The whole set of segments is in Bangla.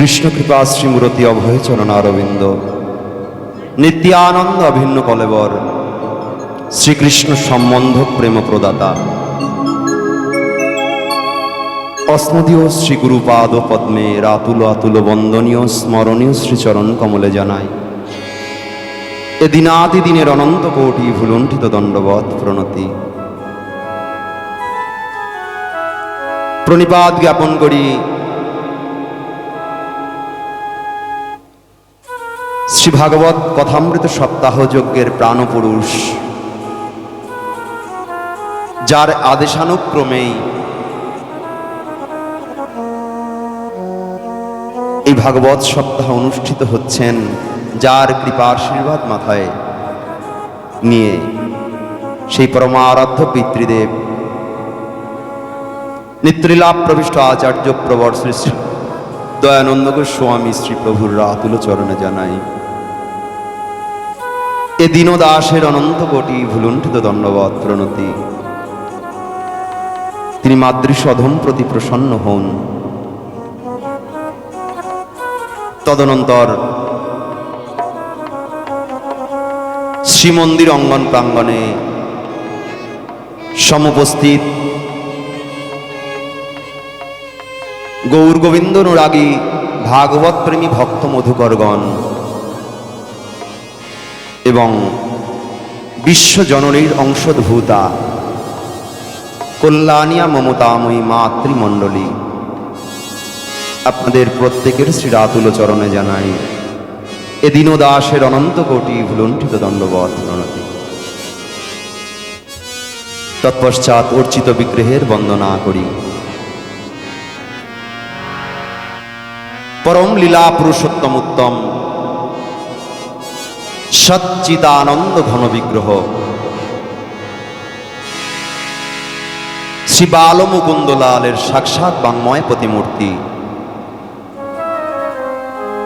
কৃষ্ণ কৃপা শ্রীমূরতি অভয় চরণ অরবিন্দ। নিত্যানন্দ অভিন্ন কলেবর। শ্রীকৃষ্ণ সম্বন্ধ প্রেম প্রদাতা। অস্মদীয় শ্রীগুরু পাদ পদ্মে রাতুল আতুল বন্দনীয় স্মরণীয় শ্রীচরণ কমলে জানায় এ দিনাদি দিনের অনন্ত কোটি ভুলুণ্ঠিত দণ্ডবত প্রণতি। প্রণিপাত জ্ঞাপন করি শ্রী ভাগবত কথামৃত সপ্তাহ যজ্ঞের প্রাণপুরুষ, যার আদেশানুক্রমেই এই ভাগবত সপ্তাহ অনুষ্ঠিত হচ্ছেন, যার কৃপা আশীর্বাদ মাথায় নিয়ে সেই পরমারাধ্য পিতৃদেব, নিত্রিলাভ প্রবিষ্ট আচার্য প্রবর শ্রী দয়ানন্দ গোস্বামী শ্রী প্রভুর রাতুল চরণে জানাই। এ দীনদাসের অনন্ত কোটি ভুলুণ্ঠিত দণ্ডবত প্রণতি। তিনি অধম প্রতি প্রসন্ন হন। তদনন্তর শ্রীমন্দির অঙ্গন প্রাঙ্গণে সমুপস্থিত গৌর গোবিন্দ অনুরাগী ভাগবত প্রেমী ভক্ত মধুকরগণ এবং বিশ্বজননীর অংশোদ্ভূতা কল্যাণিয়া মমতাময়ী মাতৃমণ্ডলী। আপনাদের প্রত্যেকের শ্রী রাতুল চরণে জানাই এ দাসের অনন্ত কোটি ভুলুণ্ঠিত দণ্ডবধ প্রণতি। তৎপশ্চাৎ অর্চিত বিগ্রহের বন্দনা করি। পরম লীলা পুরুষোত্তম উত্তম সচ্চিদানন্দ ঘন বিগ্রহ। শ্রী বাল মুকুন্দলালের সাক্ষাৎ বাংময় প্রতিমূর্তি।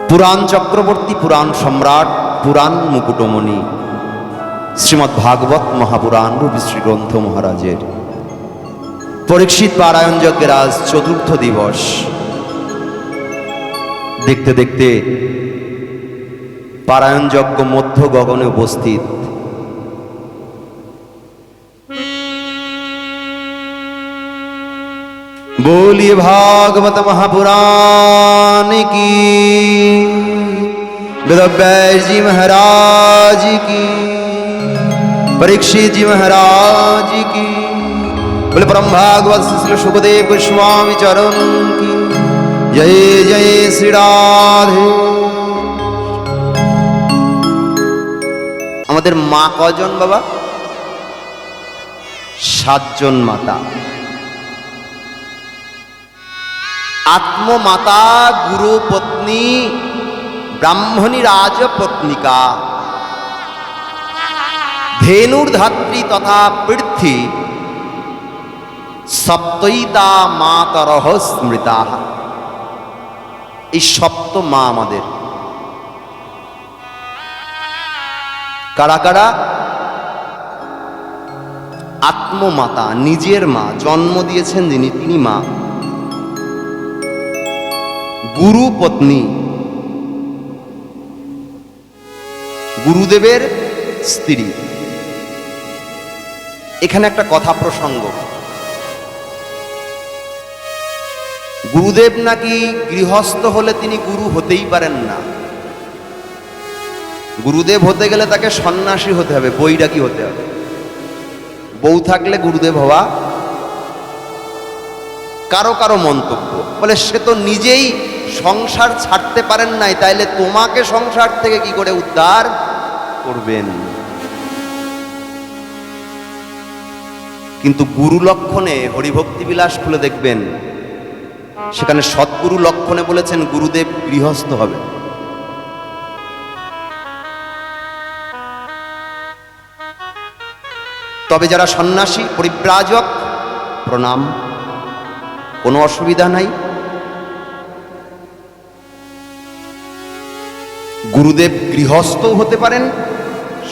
পুরাণ চক্রবর্তী, পুরাণ সম্রাট, পুরাণ মুকুটমণি শ্রীমৎ ভাগবত মহাপুরাণ রূপী শ্রী গ্রন্থ মহারাজের। পরীক্ষিত পারায়ণ যজ্ঞের আজ চতুর্থ দিবস। দেখতে দেখতে পারায়ণ যজ্ঞ মধ্য গগনে উপস্থিত बोलिए भागवत महापुराण की वेदव्यास जी महाराज की परीक्षित जी महाराज की बोले परम भागवत श्री सुखदेव गोस्वामी चरण की जय जय श्री राधे আমাদের মা কজন বাবা? সাতজন মাতা। আত্মমাতা, গুরু, পত্নী, ব্রাহ্মণী, রাজপত্নিকা। ধেনুর ধাত্রী তথা পৃথ্বী। সপ্তইতা মাতরহ স্মৃতা। এই সপ্ত মা আমাদের। কারা কারা? আত্মমাতা, নিজের মা, জন্ম দিয়েছেন যিনি, তিনি মা। গুরু পত্নী। গুরুদেবের স্ত্রী। এখানে একটা কথা প্রসঙ্গ। গুরুদেব নাকি গৃহস্থ হলে তিনি গুরু হতেই পারেন না। গুরুদেব হতে গেলে তাকে সন্ন্যাসী হতে হবে, বৈরাগী হতে হবে। বউ থাকলে গুরুদেব হওয়া কারও কারও মন্তব্য। বলে, সে তো নিজেই সংসার ছাড়তে পারেন নাই, তাইলে তোমাকে সংসার থেকে কি করে উদ্ধার করবেন? কিন্তু গুরু লক্ষণে হরিভক্তি বিলাস খুলে দেখবেন, সেখানে সৎগুরু লক্ষণে বলেছেন, গুরুদেব গৃহস্থ হবে তবে যারা সন্ন্যাসী, পরিব্রাজক, প্রণাম। কোনো অসুবিধা নাই। গুরুদেব গৃহস্থও হতে পারেন,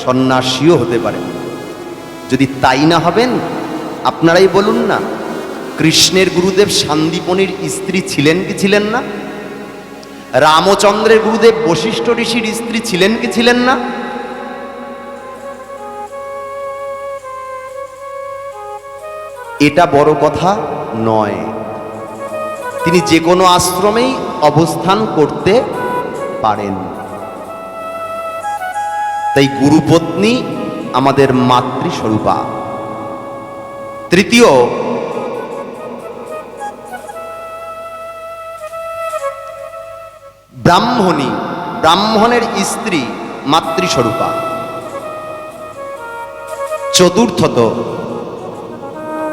সন্ন্যাসীও হতে পারেন। যদি তাই না হবেন, আপনারাই বলুন না, কৃষ্ণের গুরুদেব সান্দীপনির স্ত্রী ছিলেন কি ছিলেন না? রামচন্দ্রের গুরুদেব বশিষ্ঠ ঋষির স্ত্রী ছিলেন কি ছিলেন না? এটা বড় কথা নয়। তিনি যে কোনো আশ্রমেই অবস্থান করতে পারেন। তাই গুরুপত্নী আমাদের মাতৃস্বরূপা। তৃতীয়, ব্রাহ্মণী, ব্রাহ্মণের স্ত্রী মাতৃস্বরূপা। চতুর্থত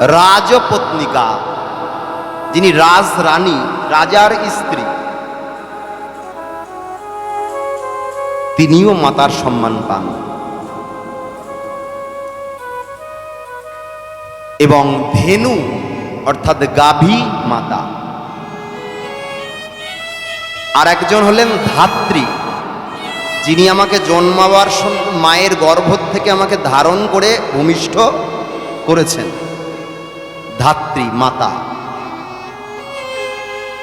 রাজপত্নিকা, যিনি রাজরানী, রাজার স্ত্রী। তিনিও মাতার সম্মান পান। এবং ধেনু, অর্থাৎ গাভী মাতা। আর একজন হলেন ধাত্রী, যিনি আমাকে জন্মাবার মায়ের গর্ভ থেকে আমাকে ধারণ করে ভূমিষ্ঠ করেছেন। ধাত্রী, মাতা।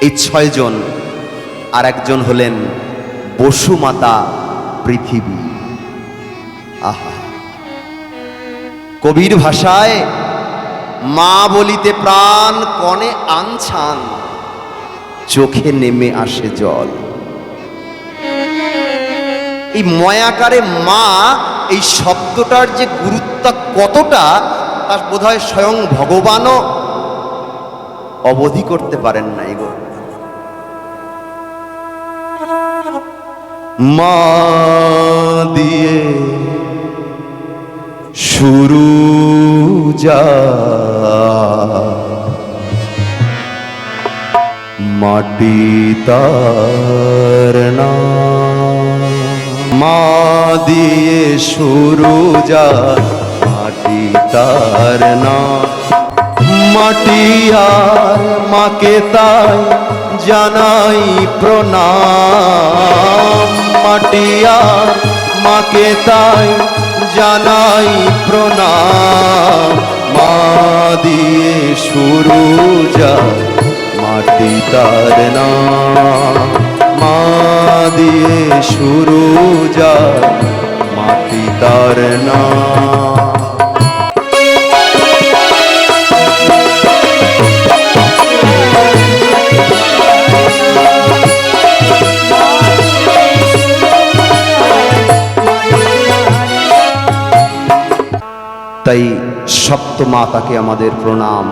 এই ছয়জন আর একজন হলেন বসুমাতা পৃথিবী। আহা। কবির ভাষায় মা বলিতে প্রাণ কনে আনছান, চোখে নেমে আসে জল। এই ময়াকারে মা এই শব্দটার যে গুরুত্ব কতটা তার বোধহয় স্বয়ং ভগবানও অবধি করতে পারেন না এগো মা দিয়ে শুরু যা। মাটি তার মা দিয়ে শুরু যা। তার না। মাটি আর মাকে তাই জানাই প্রণাম। মাটি আর মাকে তাই জানাই প্রণাম। মা দিয়ে শুরু যা মাটি তার না। মা দিয়ে শুরু যা মাটি তার না। তাই সপ্তমাতাকে আমাদের প্রণাম।